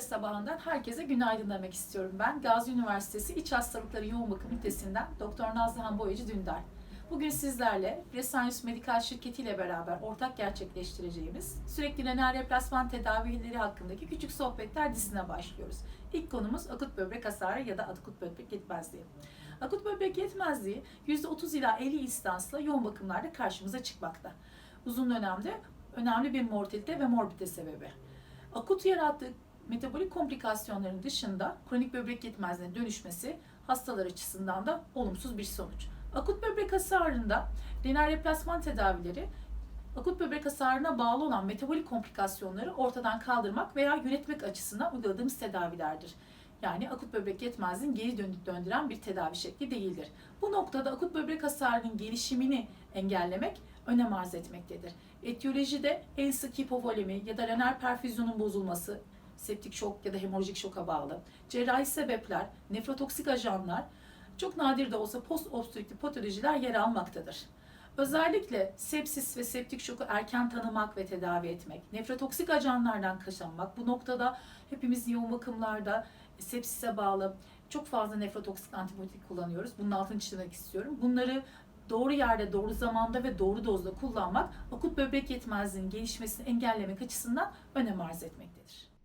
sabahından herkese günaydın demek istiyorum ben. Gazi Üniversitesi İç Hastalıkları Yoğun Bakım Ünitesi'nden Doktor Nazlıhan Boyacı Dündar. Bugün sizlerle Resanius Medikal Şirketi ile beraber ortak gerçekleştireceğimiz sürekli renal replasman tedavileri hakkındaki küçük sohbetler dizisine başlıyoruz. İlk konumuz akut böbrek hasarı ya da akut böbrek yetmezliği. Akut böbrek yetmezliği %30 ila 50 instansla yoğun bakımlarda karşımıza çıkmakta. Uzun dönemde önemli bir mortalite ve morbide sebebi. Akut yarattığı metabolik komplikasyonların dışında kronik böbrek yetmezliğine dönüşmesi hastalar açısından da olumsuz bir sonuç. Akut böbrek hasarında renal replasman tedavileri akut böbrek hasarına bağlı olan metabolik komplikasyonları ortadan kaldırmak veya yönetmek açısından uyguladığımız tedavilerdir. Yani akut böbrek yetmezliğini geri dönüp döndüren bir tedavi şekli değildir. Bu noktada akut böbrek hasarının gelişimini engellemek önem arz etmektedir. Etiyolojide en sık hipovolemi ya da renal perfüzyonun bozulması, septik şok ya da hemorajik şoka bağlı, cerrahi sebepler, nefrotoksik ajanlar, çok nadir de olsa post obstrüktif patolojiler yer almaktadır. Özellikle sepsis ve septik şoku erken tanımak ve tedavi etmek, nefrotoksik ajanlardan kaçınmak, bu noktada hepimiz yoğun bakımlarda sepsise bağlı çok fazla nefrotoksik antibiyotik kullanıyoruz. Bunun altını çizmek istiyorum. Bunları doğru yerde, doğru zamanda ve doğru dozda kullanmak akut böbrek yetmezliğinin gelişmesini engellemek açısından önem arz etmektedir.